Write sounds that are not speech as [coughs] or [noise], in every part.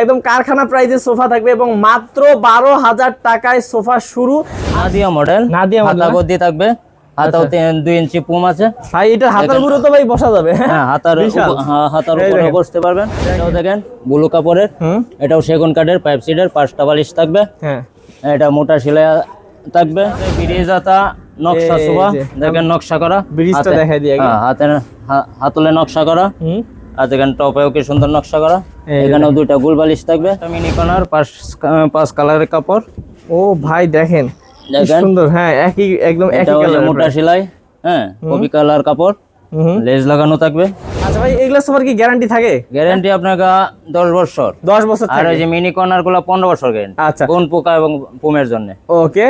একদম কারখানা প্রাইজে সোফা থাকবে এবং মাত্র বারো হাজার টাকায় সোফা শুরু। নাদিয়া মডেল নাদিয়া হ্যাঁ? গদি থাকবে। হাতাও দুই ইঞ্চি পুম আছে। ভাই এটা হাতের গুঁড়ো তো ভাই বসা যাবে। হ্যাঁ হাতার [laughs] হ্যাঁ, হাতার উপরে দেখেন। বসতে পারবেন। এটাও দেখেন ব্লু কাপড়ের। এটাও সেগুন কাঠের পাইপ সিডের পাঁচটা বালিশ থাকবে। হ্যাঁ। এটা মোটা সেলাই থাকবে। নকশা শোভা দেখেন নকশা করা। ব্রিজটা দেখাই হাতের হাতলে নকশা করা। আর এখানে টপেও কি সুন্দর নকশা করা। এখানেও দুইটা গোল বালিশ থাকবে। মিনি কর্নার পাঁচ পাঁচ কালারের কাপড়। ও ভাই দেখেন সুন্দর। হ্যাঁ একই একদম একই কালার মোটা সেলাই হ্যাঁ কপি কালার কাপড়। হুম লেজ লাগানো থাকবে। আচ্ছা ভাই এগুলা সোফার কি গ্যারান্টি থাকে? গ্যারান্টি আপনার গা দশ বছর। দশ বছর আর ওই যে মিনি কর্নারগুলো পনেরো বছর গ্যারান্টি আচ্ছা। কোন পোকা এবং পুমের জন্য। ওকে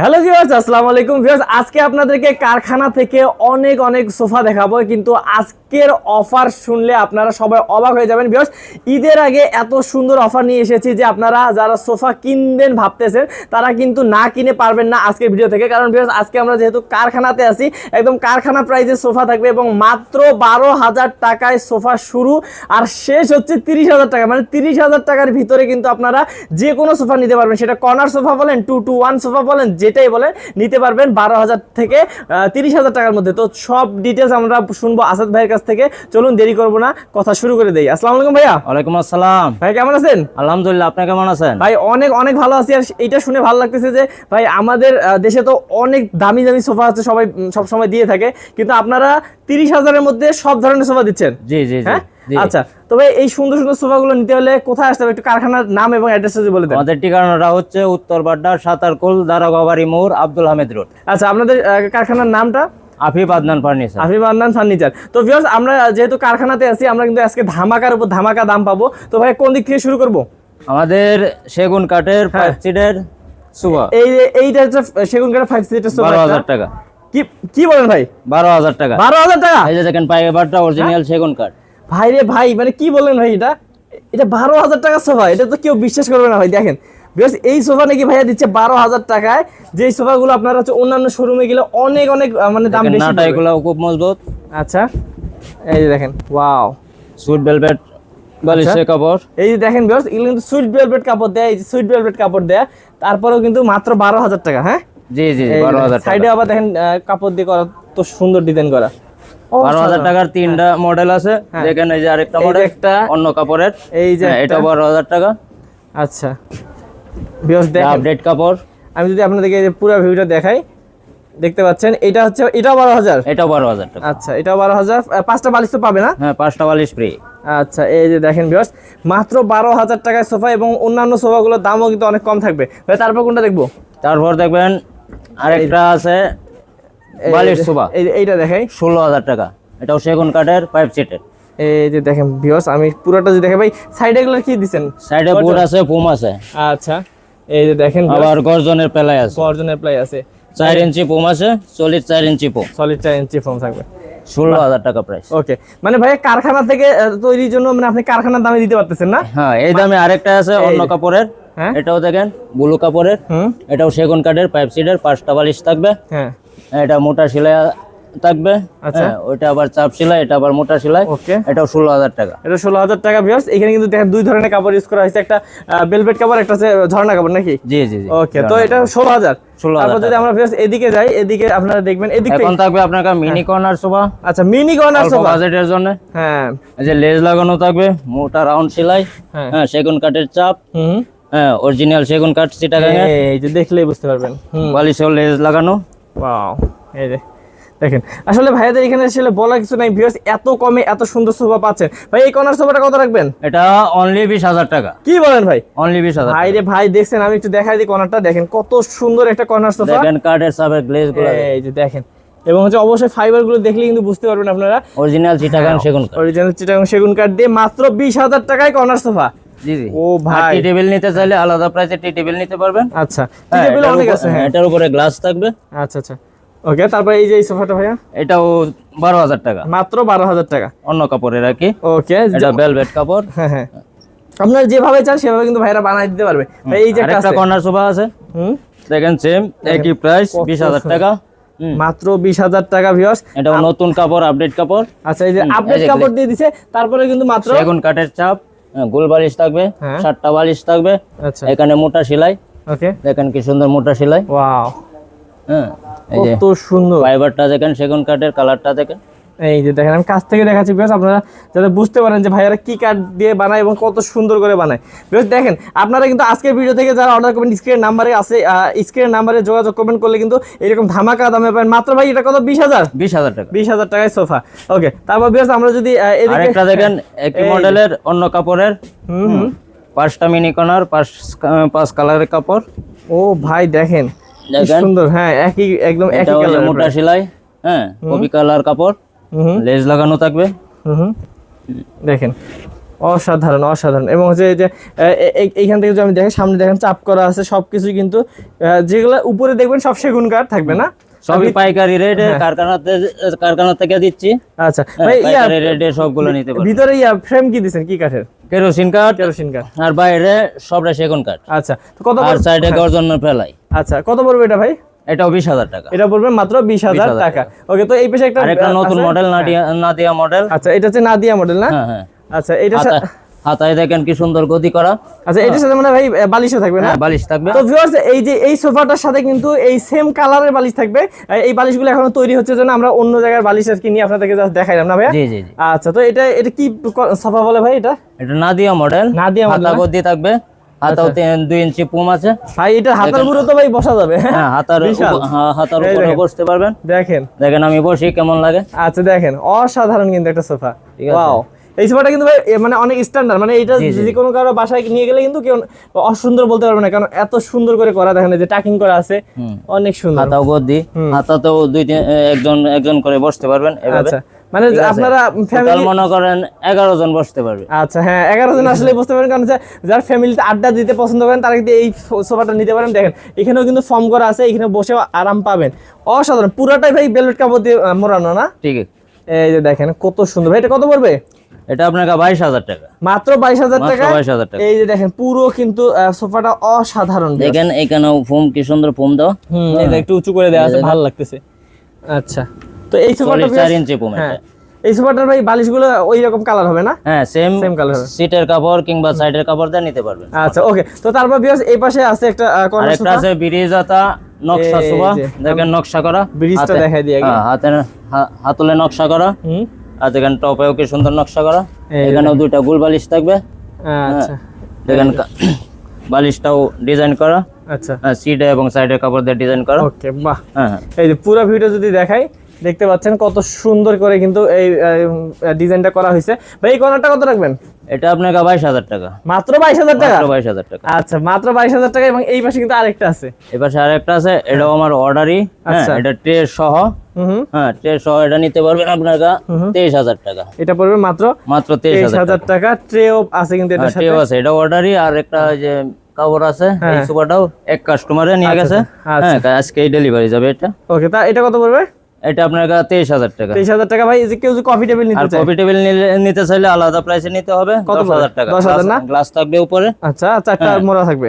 হ্যালো ভিউয়ার্স আসসালামু আলাইকুম। ভিউয়ার্স আজকে আপনাদেরকে কারখানা থেকে অনেক অনেক সোফা দেখাবো, কিন্তু আজকের অফার শুনলে আপনারা সবাই অবাক হয়ে যাবেন। ভিউয়ার্স ঈদের আগে এত সুন্দর অফার নিয়ে এসেছি যে আপনারা যারা সোফা কিনবেন ভাবতেছেন, তারা কিন্তু না কিনে পারবেন না আজকের ভিডিও থেকে। কারণ ভিউয়ার্স আজকে আমরা যেহেতু কারখানাতে আছি, একদম কারখানা প্রাইজে সোফা থাকবে এবং মাত্র বারো হাজার টাকায় সোফা শুরু। আর শেষ হচ্ছে তিরিশ হাজার টাকা মানে তিরিশ হাজার টাকার ভিতরে কিন্তু আপনারা যে কোনো সোফা নিতে পারবেন। সেটা কর্নার সোফা বলেন, টু টু ওয়ান সোফা বলেন যেটাই বলেন নিতে পারবেন বারো হাজার থেকে তিরিশ হাজার টাকার মধ্যে। তো সব ডিটেলস আমরা শুনব আসাদ ভাইয়ের কাছ থেকে। চলুন দেরি করব না কথা শুরু করে দেই। আসসালামু আলাইকুম ভাইয়া। ওয়ালাইকুম আসসালাম। ভাই কেমন আছেন? আলহামদুলিল্লাহ আপনি কেমন আছেন? ভাই অনেক অনেক ভালো আছি। আর এটা শুনে ভালো লাগতেছে যে ভাই আমাদের দেশে তো অনেক দামি দামি সোফা আছে সবাই সব সময় দিয়ে থাকে। কিন্তু আপনারা তিরিশ হাজারের মধ্যে সব ধরনের সোফা দিচ্ছেন। জি জি। হ্যাঁ। আচ্ছা তবে এই সুন্দর সুন্দর সোফাগুলো নিতে হলে কোথায় আসতে হবে? একটু কারখানার নাম এবং অ্যাড্রেস যদি বলে দেন। আমাদের ঠিকানাটা হচ্ছে উত্তর বাড্ডা সাতারকুল দারাগাবাড়ি মোড় আব্দুল হামিদ রোড। আচ্ছা আপনাদের কারখানার নামটা? আফিফ আদনান ফার্নিচার। আফিফ আন্নান ফার্নিচার। তো ভিউয়ার্স আমরা যেহেতু কারখানাতে আছি আমরা কিন্তু আজকে ধামাকার উপর ধামাকা দাম পাবো। তো ভাই কোন দিক থেকে শুরু করব? আমাদের সেগুন কাঠের হ্যাঁ। পাইপ সিটের সুবা এই এইটা হচ্ছে সেগুন কাঠের ফাইভ সিটের সোফা বারো হাজার টাকা। কি কি বলেন ভাই? বারো হাজার টাকা। বারো হাজার টাকা? এই যে দেখেন পাইবারটা অরিজিনাল সেগুন কাঠ। ভাই রে ভাই মানে কি বললেন ভাই এটা? এটা বারো হাজার টাকা সোফা এটা তো কেউ বিশ্বাস করবে না ভাই দেখেন। বিকজ এই সোফা নাকি ভাইয়া দিচ্ছে বারো হাজার টাকায় যে সোফাগুলো আপনারা হচ্ছে অন্যান্য শোরুমে গেলে অনেক অনেক মানে দাম বেশি এগুলো খুব মজবুত। আচ্ছা এই যে দেখেন ওয়াও সুইট ভেলভেট বালিশের কাপড়। এই যে দেখেন বিকজ এগুলো কিন্তু সুইট ভেলভেট কাপড় দেয় এই যে সুইট ভেলভেট কাপড় দেয় তারপরেও কিন্তু মাত্র বারো হাজার টাকা হ্যাঁ? জি জি বারো হাজার সাইডে আবার দেখেন কাপড় দিয়ে করা তো সুন্দর ডিজাইন করা। বারো হাজার টাকার তিনটা মডেল আছে। হ্যাঁ। দেখেন এই যে আরেকটা মডেল একটা অন্য কাপড়ের। এই যে হ্যাঁ, এটা বারো হাজার টাকা। আচ্ছা। বিকজ দেখেন। আপডেট কাপড়। আমি যদি আপনাদেরকে এই পুরো ভিউটা দেখাই দেখতে পাচ্ছেন এটা হচ্ছে এটাও বারো হাজার? এটা বারো হাজার টাকা। আচ্ছা এটাও বারো হাজার। পাঁচটা বালিশ তো পাবে না? হ্যাঁ পাঁচটা বালিশ ফ্রি আচ্ছা এই যে দেখেন বিকজ মাত্র বারো হাজার টাকায় সোফা এবং অন্যান্য সোফাগুলোর দামও কিন্তু অনেক কম থাকবে। তারপর কোনটা দেখব? তারপর দেখবেন আরেকটা আছে বালিশ সোফা এইটা দেখাই। ষোলো হাজার টাকা। এটাও সেগুন কাঠের পাইপ সিটের। এই যে দেখেন ভিউয়ার্স আমি পুরোটা যদি দেখে ভাই সাইডে এগুলো কি দিছেন? সাইডে বোর্ড আছে পুম আছে। আচ্ছা এই যে দেখেন আবার গর্জনের পেলাই আছে। অর্জনের প্লাই আছে। চার ইঞ্চি পুম আছে চল্লিশ চার ইঞ্চি পুম সলিড চার ইঞ্চি ফোন থাকবে। ষোলো হাজার টাকা প্রাইস ওকে মানে ভাই কারখানা থেকে তৈরির জন্য মানে আপনি কারখানার দামে দিতে পারতেছেন না? হ্যাঁ এই দামে আরেকটা আছে অন্য কাপড়ের। হ্যাঁ? এটাও দেখেন ব্লু কাপড়ের। হুম? এটাও সেগুন কাঠের পাইপ সিটের পাঁচটা বালিশ থাকবে। হ্যাঁ। এটা মোটা সেলাই থাকবে। আচ্ছা। হ্যাঁ, ওইটা আবার চাপ সেলাই এটা আবার মোটা সেলাই। ওকে। এটাও ষোলো হাজার টাকা। এটা ষোলো হাজার টাকা ভিউয়ার্স এখানে কিন্তু দেখেন দুই ধরনের কাপড় ইউজ করা হয়েছে। একটা বেলভেট কাপড় একটা হচ্ছে ঝর্ণা কাপড় নাকি? জি জি ওকে তো এটা ষোলো হাজার। 16,000 তারপর যদি আমরা ভিউয়ার্স এদিকে যাই এদিকে আপনারা দেখবেন এদিক এখন থাকবে আপনার মিনি কর্নার সোফা আচ্ছা মিনি কর্নার সোফা বাজেটের জন্য। হ্যাঁ। এই যে লেজ লাগানো থাকবে মোটা রাউন্ড সেলাই। হ্যাঁ। হ্যাঁ সেগুন কাঠের চাপ। হুম। হ্যাঁ অরিজিনাল সেগুন কাঠ চিটাগাঙে এই যে দেখলেই বুঝতে পারবেন। হুম। বালিশেও লেজ লাগানো। ওয়াও এই যে দেখেন। আসলে ভাইয়াদের এখানে আসলে বলার কিছু নাই ভিউয়ার্স এত কমে এত সুন্দর সোফা পাচ্ছেন। ভাই এই কর্নার সোফাটা কত রাখবেন? এটা অনলি বিশ হাজার টাকা। কি বলেন ভাই? অনলি বিশ হাজার ভাই রে ভাই দেখছেন আমি একটু দেখাই দিই কর্নারটা দেখেন কত সুন্দর একটা কর্নার সোফা। দেখেন কাঠের চাপের গ্লেজগুলো। এই যে দেখেন। এবং হচ্ছে অবশ্যই ফাইবারগুলো দেখলে কিন্তু বুঝতে পারবেন আপনারা। অরিজিনাল চিটাগাং সেগুন কাঠ। অরিজিনাল চিটাগাং সেগুন কাঠ দিয়ে মাত্র বিশ হাজার টাকায় কর্নার সোফা। জি জি। ও ভাই। টি টেবিল নিতে চাইলে আলাদা প্রাইসে টি টেবিল নিতে পারবেন। আচ্ছা হ্যাঁ, টেবিল অনেক আছে হ্যাঁ, হ্যাঁ এটার উপরে গ্লাস থাকবে। আচ্ছা আচ্ছা। ওকে তারপর এই যে এই সোফাটা ভাইয়া? এটাও বারো হাজার টাকা। মাত্র বারো হাজার টাকা। অন্য কাপড়ের আর কি। ওকে এটা ভেলভেট কাপড়। হ্যাঁ হ্যাঁ। আপনার যেভাবে চান সেভাবে কিন্তু ভাইরা বানাই দিতে পারবে। এই যে একটা কর্নার সোফা আছে। হুম? দেখেন সেম একই প্রাইস বিশ হাজার টাকা। মাত্র বিশ হাজার টাকা ভিউয়ার্স এটা নতুন কাপড় আপডেট কাপড়। আচ্ছা এই যে আপডেট কাপড় দিয়ে দিছে তারপরে কিন্তু মাত্র সেগুন কাঠের চাপ। গোল বালিশ থাকবে হ্যাঁ। সাতটা বালিশ থাকবে। আচ্ছা। এখানে মোটা সেলাই। ওকে। দেখেন কি সুন্দর মোটা সেলাই। ওয়াও। হ্যাঁ কত সুন্দর। ফাইবারটা দেখেন সেগুন কাঠের কালারটা দেখেন। এই যে দেখেন আমি কাছ থেকে দেখাচ্ছি বেশ আপনারা যাতে বুঝতে পারেন যে ভাইয়ারা কি কাঠ দিয়ে বানায় এবং কত সুন্দর করে বানায়। বেশ দেখেন আপনারা কিন্তু আজকের ভিডিও থেকে যারা অর্ডার করবেন স্ক্রিনের নাম্বারে আছে স্ক্রিনের নাম্বারে যোগাযোগ করবেন করলে কিন্তু এরকম ধামাকা দামে পাবেন। মাত্র ভাই এটা কত? বিশ হাজার? বিশ হাজার টাকা। বিশ হাজার টাকায় সোফা। ওকে তারপর বেশ আমরা যদি আরেকটা দেখেন একই মডেলের অন্য কাপড়ের। হুম হুম। পাঁচটা মিনি কর্নার পাঁচ পাঁচ কালারের কাপড়। ও ভাই দেখেন সুন্দর। হ্যাঁ একই একদম একই কালার মোটা সেলাই হ্যাঁ কপি কালার কাপড়। লেজ লাগানো থাকবে। দেখেন অসাধারণ অসাধারণ। এবং হচ্ছে এই যে এইখান থেকে যদি আমি দেখেন সামনে দেখেন চাপ করা আছে সবকিছু কিন্তু যেগুলো উপরে দেখবেন সব সেগুন কাঠ থাকবে না। সবই পাইকারি রেটে কারখানাতে কারখানা থেকে দিচ্ছি। আচ্ছা হ্যাঁ, ভাই পাইকারি রেটে সবগুলো নিতে ভিতরে ইয়া ফ্রেম কি কি কাঠের? কেরোসিন কাঠ। কেরোসিন কাঠ। আর বাইরে সবটা সেগুন কাঠ। আচ্ছা তো কত আর সাইডে গর্জন ফেলাই। আচ্ছা কত পড়বে এটা ভাই? এটাও বিশ হাজার টাকা। এটা পড়বে মাত্র বিশ হাজার 20,000 টাকা। ওকে তো এই পেশে একটা নতুন মডেল নাদিয়া নাদিয়া মডেল আচ্ছা এটা হচ্ছে নাদিয়া মডেল না? হ্যাঁ হ্যাঁ। আচ্ছা এটা হাতায় দেখেন কি সুন্দর গতি করা। আচ্ছা এটার সাথে মানে ভাই বালিশও থাকবে না? হ্যাঁ বালিশ থাকবে। তো ভিউয়ার্স এই যে এই সোফাটার সাথে কিন্তু এই সেম কালারের বালিশ থাকবে। এই বালিশগুলো এখনও তৈরি হচ্ছে জন্য আমরা অন্য জায়গার বালিশ আর কি নিয়ে আপনাদেরকে জাস্ট দেখাইলাম না ভাইয়া? জি জি আচ্ছা তো এটা এটা কি সোফা বলে ভাই এটা? এটা নাদিয়া মডেল নাদিয়া না? গদি থাকবে। হাতাও দুই ইঞ্চি পুম আছে। ভাই এটা হাতার বুড়ো তো ভাই বসা যাবে। হ্যাঁ হাতার। হ্যাঁ, হাতার উপরে। বসতে পারবেন। দেখেন। দেখেন আমি বসি কেমন লাগে? আচ্ছা দেখেন। অসাধারণ কিন্তু একটা সোফা। ঠিক আছে। ওয়াও। এই সোফাটা কিন্তু ভাই মানে অনেক স্ট্যান্ডার্ড মানে এটা যে কোনো কারও বাসায় নিয়ে গেলে কিন্তু কেউ অসুন্দর বলতে পারবে না কারণ এত সুন্দর করে করা দেখেন যে টাকিং করা আছে অনেক সুন্দর। হাতাও গদি হাতাতেও দুই একজন একজন করে বসতে পারবেন এভাবে। আচ্ছা মানে আপনারা ফ্যামিলি মনে করেন এগারো জন বসতে পারবে। আচ্ছা হ্যাঁ এগারো জন আসলে বসতে পারেন কারণ যারা ফ্যামিলিতে আড্ডা দিতে পছন্দ করেন তারা কিন্তু এই সোফাটা নিতে পারেন। দেখেন এখানেও কিন্তু ফর্ম করা আছে এখানে বসেও আরাম পাবেন। অসাধারণ পুরোটাই ভাই বেলুট কাপড় দিয়ে মোড়ানো না? ঠিক আছে এই যে দেখেন কত সুন্দর। ভাই এটা কত পড়বে? এটা আপনার বাইশ হাজার টাকা। মাত্র বাইশ হাজার টাকা? 22,000 টাকা। এই যে দেখেন পুরো কিন্তু সোফাটা অসাধারণ দেখেন এখানেও ফোম কি সুন্দর ফোম দাও। হুম এই যে একটু উঁচু করে দেওয়া আছে ভালো লাগতেছে। আচ্ছা। তো এই সোফাটা চার ইঞ্চি ফোম হ্যাঁ। এই সোফাটার ভাই বালিশগুলো ওই রকম কালার হবে না? হ্যাঁ সেম সেম কালার হবে। সিটের কাপড় কিংবা সাইডের কাপড় দিয়ে নিতে পারবেন। আচ্ছা ওকে তো তারপর বিয়াস এই পাশে আছে একটা কর্নার একটা আছে ব্রিজাতা নকশা সুবা দেখেন নকশা করা। ব্রিজটা দেখাই দিই আগে। হ্যাঁ, হাতের হাতলে নকশা করা। হুম। আর এখানে টপেও কি সুন্দর নকশা করা। এখানেও দুইটা গুল বালিশ থাকবে। আচ্ছা। দেখেন [coughs] বালিশটাও ডিজাইন করা। আচ্ছা। সিটে এবং সাইডের কাপড় দিয়ে ডিজাইন করা। ওকে বাহ। হ্যাঁ হ্যাঁ। এই যে পুরো ভিডিও যদি দেখাই দেখতে পাচ্ছেন কত সুন্দর করে কিন্তু এই ডিজাইনটা করা হয়েছে। ভাই এই কর্নারটা কত রাখবেন? এটা আপনার বাইশ হাজার টাকা। মাত্র বাইশ হাজার টাকা? বাইশ হাজার টাকা। আচ্ছা মাত্র বাইশ হাজার টাকা এবং এই পাশে কিন্তু আরেকটা আছে। এপাশে আরেকটা আছে এটাও আমার অর্ডারই। হ্যাঁ আচ্ছা। এটা ট্রে সহ। হ্যাঁ ট্রে সহ এটা নিতে পারবেন আপনার তেইশ হাজার টাকা। এটা পড়বে মাত্র মাত্র তেইশ হাজার টাকা। ট্রেও আছে কিন্তু সাথে। ট্রেও আছে এটা অর্ডারই। আর একটা ওই যে কাপড় আছে এই হ্যাঁ। সুপারটাও এক কাস্টমারে নিয়ে গেছে। আচ্ছা। হ্যাঁ আজকে ডেলিভারি যাবে এটা। ওকে তা এটা কত পড়বে? এটা আপনার তেইশ হাজার টাকা। তেইশ হাজার টাকা ভাই যে কেউ যদি কফি টেবিল নিতে চায়? কফি টেবিল নিতে চাইলে আলাদা প্রাইসে নিতে হবে কত হাজার পড়বে? টাকা 10,000 না? গ্লাস থাকবে উপরে। আচ্ছা চারটা মোড়া থাকবে।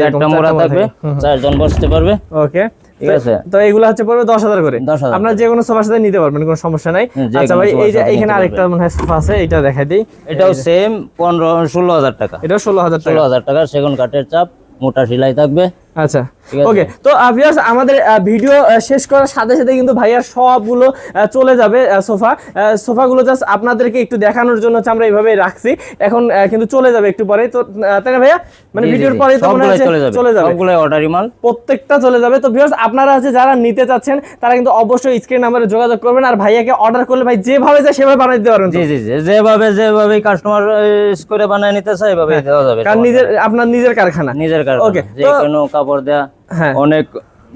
চারটা মোড়া থাকবে চারজন বসতে পারবে। ওকে ঠিক আছে। তো এগুলো হচ্ছে পড়বে দশ হাজার করে। আপনার যে কোনো সোফার সাথে নিতে পারবেন কোনো সমস্যা নাই। আচ্ছা ভাই এই যে এখানে আরেকটা মনে হয় সোফা আছে এটা দেখাই দিই। এটাও সেম পনেরো ষোলো হাজার টাকা। এটা ষোলো হাজার ষোলো হাজার টাকা সেগুন কাঠের চাপ মোটা সেলাই থাকবে। আচ্ছা। ওকে তো ভিউয়ার্স আমাদের ভিডিও শেষ করার সাথে সাথে কিন্তু ভাইয়ার সবগুলো চলে যাবে সোফা। সোফাগুলো জাস্ট আপনাদেরকে একটু দেখানোর জন্য হচ্ছে আমরা এইভাবে রাখছি। এখন কিন্তু চলে যাবে একটু পরে। তো তাই না ভাইয়া? মানে ভিডিওর পরে তো মনে হচ্ছে চলে যাবে। সবগুলাই অর্ডারি মাল। প্রত্যেকটা চলে যাবে। তো ভিউয়ার্স আপনারা আছে যারা নিতে চাচ্ছেন তারা কিন্তু অবশ্যই স্ক্রিন নাম্বারে যোগাযোগ করবেন আর ভাইয়াকে অর্ডার করলে ভাই যেভাবে যায় সেভাবে বানিয়ে দিতে পারবেন? জি জি জি যেভাবে যেভাবে কাস্টমার করে বানায় নিতে চায় এভাবে দেওয়া যাবে কারণ নিজের আপনার নিজের কারখানা। নিজের কারণে Okay, যে কোনো কাপড় দেয়া। হ্যাঁ অনেক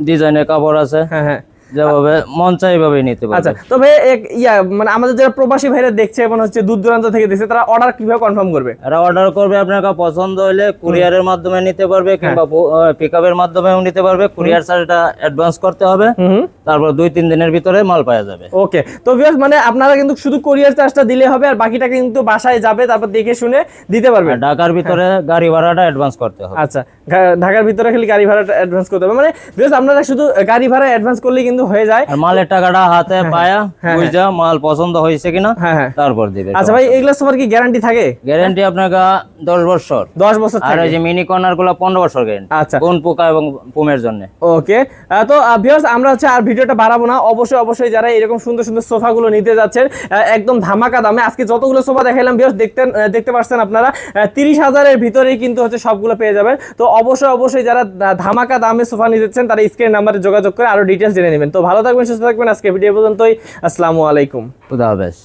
ডিজাইনের কাপড় আছে। হ্যাঁ হ্যাঁ। যেভাবে মন চাই এভাবে নিতে পারবে। আচ্ছা তো ভাই এক ইয়া মানে আমাদের যারা প্রবাসী ভাইরা দেখছে এবং হচ্ছে দূর দূরান্ত থেকে দেখছে তারা অর্ডার কীভাবে কনফার্ম করবে? অর্ডার করবে আপনার কাছে পছন্দ হলে কুরিয়ারের মাধ্যমে নিতে পারবে কিংবা পিক আপের মাধ্যমেও নিতে পারবে। কুরিয়ার চার্জটা অ্যাডভান্স করতে হবে। তারপর দুই তিন দিনের ভিতরে মাল পাওয়া যাবে। ওকে তো ভিউয়ার্স মানে আপনারা কিন্তু শুধু কোরিয়ার চার্জটা দিলে হবে আর বাকিটা কিন্তু বাসায় যাবে তারপর দেখে শুনে দিতে পারবেন আর ঢাকার ভিতরে গাড়ি ভাড়াটা অ্যাডভান্স করতে হবে। আচ্ছা ঢাকার ভিতরে খালি গাড়ি ভাড়াটা অ্যাডভান্স করতে হবে। মানে ভিউয়ার্স আপনারা শুধু গাড়ি ভাড়া অ্যাডভান্স করলে কিন্তু কিন্তু হয়ে যায়। আর মালের টাকাটা হাতে পায়া হ্যাঁ, বুঝা মাল পছন্দ হয়েছে কিনা হ্যাঁ হ্যাঁ। তারপর দিবে। আচ্ছা ভাই এগুলো সোফার কি গ্যারান্টি থাকে? গ্যারান্টি গা দশ বছর। দশ বছর আর ওই যে মিনি কর্নারগুলো পনেরো বছর গ্যারান্টি আচ্ছা। কোন পোকা এবং পুমের জন্য। ওকে তো ভিউয়ার্স আমরা হচ্ছে আর ভিডিওটা বাড়াবো না। অবশ্যই অবশ্যই যারা এরকম সুন্দর সুন্দর সোফাগুলো নিতে যাচ্ছেন একদম ধামাকা দামে। আজকে যতগুলো সোফা দেখাইলাম ভিউয়ার্স দেখতেন আহ, দেখতে পাচ্ছেন আপনারা তিরিশ হাজারের ভিতরেই কিন্তু হচ্ছে সবগুলো পেয়ে যাবেন। তো অবশ্যই অবশ্যই যারা ধামাকা দামে সোফা নিতেছেন তারা স্ক্রিন নাম্বারে যোগাযোগ করে আরও ডিটেলস জেনে নেবেন। তো ভালো থাকবেন সুস্থ থাকবেন। আজকে ভিডিও পর্যন্তই। আসসালামু আলাইকুম। খুদা হাফেজ।